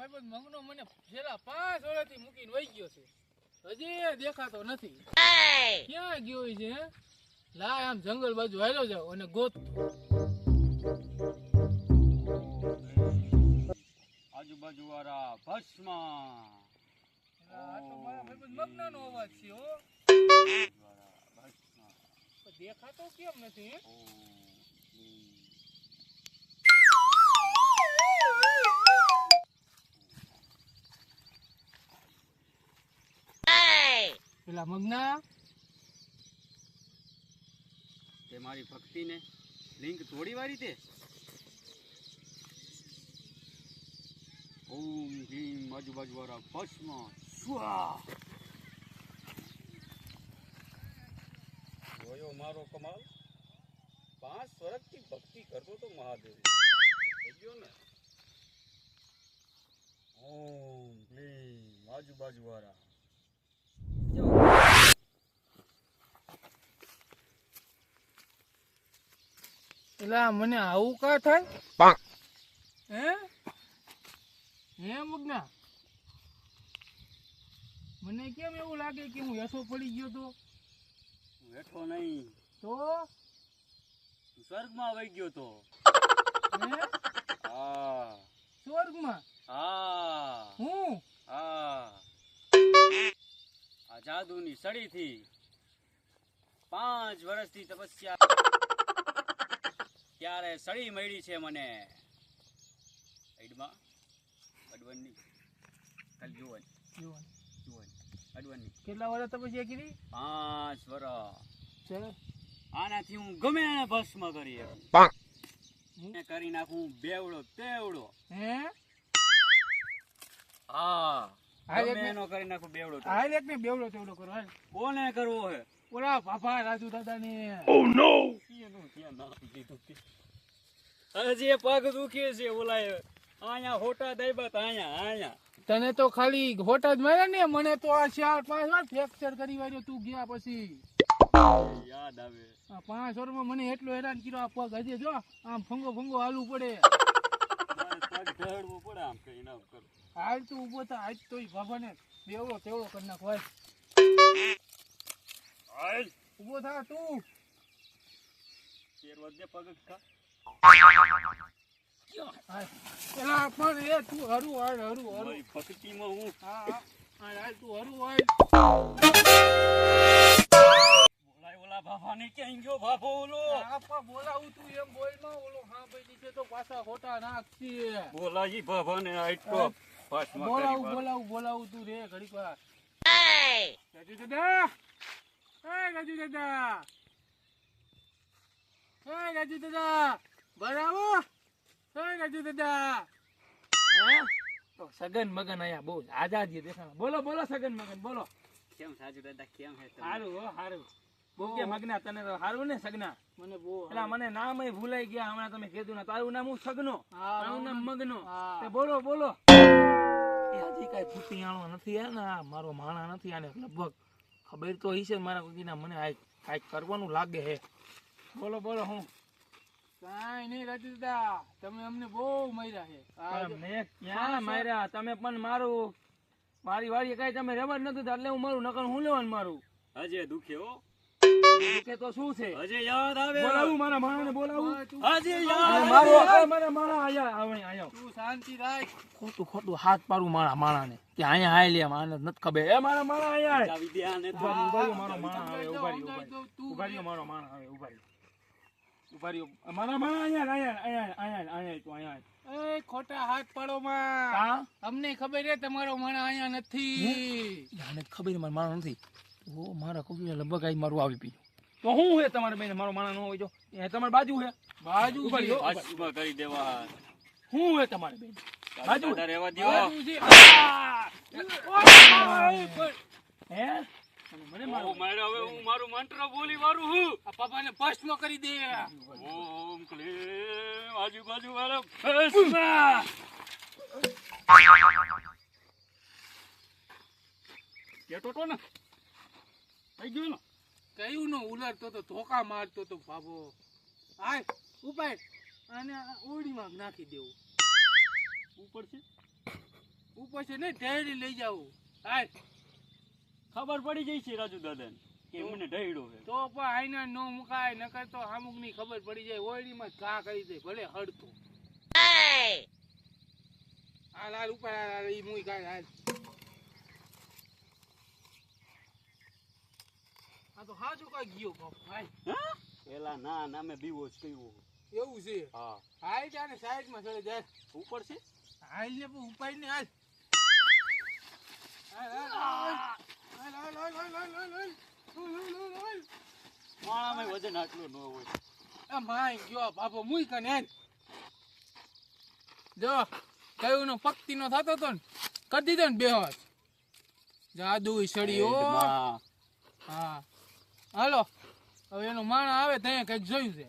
ભાઈબંધ મગનો મને છેલ્લા પાંચ વર્ષથી મૂકીને વહી ગયો છે. હજી દેખાતો નથી. ક્યાં ગયો છે લાય આમ જંગલ બાજુ હાલો જાવ અને ગોત. આજુબાજુ વાળા ભસ્મ. આ તો મારા ભાઈબંધ મગનાનો અવાજ છે હો. દેખાતો કેમ નથી પેલા મગના. તે મારી ભક્તિને લિંક તોડી વાળી તે. ઓમ ભીમ આજુબાજુ વાળા ભસ્મ સ્વા જોયો મારો કમાલ? પાંચ વર્ષથી ભક્તિ કરતો તો મહાદેવ. ગયો ને? ઓમ ભીમ આજુબાજુ વાળા પેલા મને આવું કા થાય? હે? હે મગના? મને કેમ એવું લાગે કે હું યસો પડી ગયો તો? બેઠો નહીં. તો? સ્વર્ગમાં વહી ગયો તો. હે? હા. સ્વર્ગમાં? હા. હું? હા. આ જાદુની સળીથી પાંચ વર્ષથી તપસ્યા ત્યારે સળી મળી છે મને. સાઈડમાં અડવનની. ખાલી જુવન જુઓ. જુવન અડવનની. કેટલા વર્ષ તપસ્યા કીધી? પાંચ વર્ષ. આનાથી હું ગમે એને ભસ્મ કરી શકું. હું- કરી નાખું બેવડો તેવડો. હે? હા. હા, એક એટલે- કરી નાખું બેવડો. હાલ એક ને બેવડો તેવડો કરો હાલ. કોને કરવો હે? ઓલા બાપા રાજુ દાદા ને ઓ ધ્યાન નાખી દીધું તે. હજી પગ દુખે છે ઓલા અહીંયા હોટા દાયબા તા અહીંયા અહીંયા તને તો ખાલી હોટા જ માર્યા ને? મને તો આ ચાર પાંચ વાર ફ્રેક્ચર કરી વાળ્યો તું ગયા પછી. યાદ આવે. આ પાંચ વર્ષમાં મને એટલો હેરાન કર્યો આ પગ હજી જો આમ ફંગો ફંગો હાલવું પડે. પગ ઢળવું પડે આમ કઈ ના કર. હાલ તું ઊભો થા આજ તોય બાબાને બેવડો તેવડો કરી નાખો હાલ. હાલ. ઊભો થા તું. તેર વધે પગ ખા. હાલ. પણ એ તું હરું હાલ હરું હરું. ભક્તિમાં હું. હા હા. હાલ હાલ તું હરું હાલ. બોલાય ઓલા બાપાને ક્યાં ગયો બાપો ઓલો? આપા બોલાવું તું એમ બોલમાં ઓલો. હા ભાઈ નીચે તો પાછા ખોટા નાખશે બોલાજી બાપાને કરી બોલાવું બોલાવું બોલાવું તું રે ઘડીક વાર. દાદા એ રાજુ દાદા. એ રાજુ દાદા. બરાબર? એ રાજુ દાદા. હે? તો સગન મગન આયા બહુ આઝાદી દેખાણા બોલો બોલો સગન મગન બોલો. કેમ સાજુ દાદા કેમ હે મગના તને તો હારું ને સગના? મને બહુ મને નામ ભૂલાઈ ગયા હમણાં તમે કીધું ને તારું નામ હું સગનો? તારું નામ મગનો? તે બોલો બોલો. એ હજી કઈ ફૂટિયાણો નથી આ મારો માણા નથી આને લગભગ. ખબર તો હશે મારા કોકીના મને આ કાંઈક કરવાનું લાગે હે. બોલો બોલો હું. કાંઈ નહીં રાજુ દાદા તમે અમને બહુ માર્યા છે મેં ક્યાં માર્યા? તમે પણ મારું મારી વાળી કઈ તમે રેવા જ નથી એટલે હું મારું નકર હું લેવાનું મારું? હજે દુખે હો. કે તો શું છે? હજે યાદ આવે. બોલાવું મારા માણાને બોલાવું. હવે તું હજે અને યાદ મારો મારા માણા આયા આવે આયો તું શાંતિ રાખ. ખોટું ખોટું હાથ પાડું મારા માણાને. કે અહીંયા આય લે માણસ નથી ખબર. એ મારા માણા અહીંયા આય. ચાવી દે આને તો. મારો માણા આવે ઊભા રહ્યો, સમજાઈ દઉં, તું ઊભા રહ્યો, મારો માણા આવે ઊભા રહ્યો. મારા માણા અહીંયા અહીંયા અહીંયા અહીંયા અહીંયા તું અહીંયા એ ખોટા હાથ પાડો માં. હા ખબર છે તમારો માણસ અહીંયા નથી. ખબર મારા માણા નથી. ઓ મારા કોકીને લગભગ આઈ મારું આવી પીયું તો હું હે તમારે બેન? મારો માણા ન હોય જો. એ તમારે બાજુ હે? બાજુ ઊભા કરી દેવા. હું હે તમારે બેન? બાજુ રહેવા! પણ હે? મને મારો મારે હવે હું મારું મંત્ર બોલી મારું હું આ પપ્પાને ભસ્મ કરી દે. ઓમ ક્લીમ. આજુબાજુ વાળા ભસ્મ. કેતો તો ને? થઈ ગયું ને? કયું નો ઉલરતો તો ધોકા મારતો તો બાબો આય ઉપાય અને ઓળીમાં નાખી દેવું. ઉપર છે? ઉપર છે ને ઢેરી લઈ જાવું. આય ખબર પડી જાય છે રાજુ દાદાને કે મને ઢેડો છે. તો પણ આઈના નો મુકાય નકર તો અમુકની ખબર પડી જાય ઓયડીમાં ઘા કરી દે ભલે હડતો. હાલ હાલ ઉપર હાલ હાલ ઈ મુઈ કાઢ હાલ. તો હાજો કા ગયો બાપ. હા? એલા ના ના મે બીવો જ કયો એવું છે? હા. હાલ જાને સાઈડમાં ચડે જાય. ઉપર છે? હાલ ને ઉપાય ને હાલ માણામાં વજન કયું નો પક્તિ નો થતો તો ને કરી દીધો ને બેહોશ જાદુ સળીઓ હા. હાલો. હવે એનો માણ આવે ત્યાં કંઈક જોયું છે.